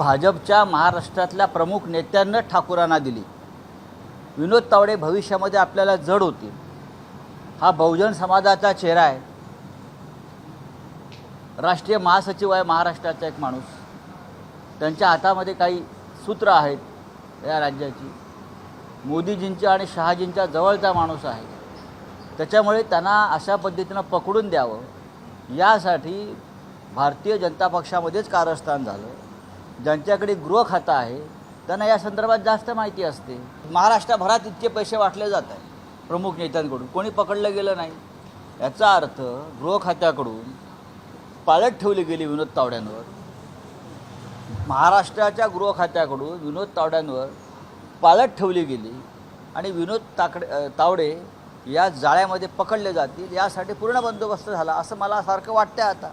भाजपच्या महाराष्ट्रातल्या प्रमुख नेत्यांना ठाकूरांना दिली. विनोद तावडे भविष्यामध्ये आपल्याला जड होतील. हा बहुजन समाजाचा चेहरा आहे. राष्ट्रीय महासचिव आहे महाराष्ट्राचा एक माणूस. त्यांच्या हातामध्ये काही सूत्र आहेत या राज्याची. मोदीजींच्या आणि शहाजींच्या जवळचा माणूस आहे. त्याच्यामुळे त्यांना अशा पद्धतीनं पकडून द्यावं. यासाठी भारतीय जनता पक्षामध्येच कारस्थान झालं. ज्यांच्याकडे गृहखातं आहे त्यांना या संदर्भात जास्त माहिती असते. महाराष्ट्रभरात इतके पैसे वाटले जात आहेत प्रमुख नेत्यांकडून. कोणी पकडलं गेलं नाही. याचा अर्थ गृह खात्याकडून पाळत ठेवली गेली विनोद तावड्यांवर. महाराष्ट्राच्या गृह खात्याकडून विनोद तावड्यांवर पाळत ठेवली गेली आणि विनोद ताकडे तावडे या जाळ्यामध्ये पकडले जातील यासाठी पूर्ण बंदोबस्त झाला असं मला सारखं वाटतं आता.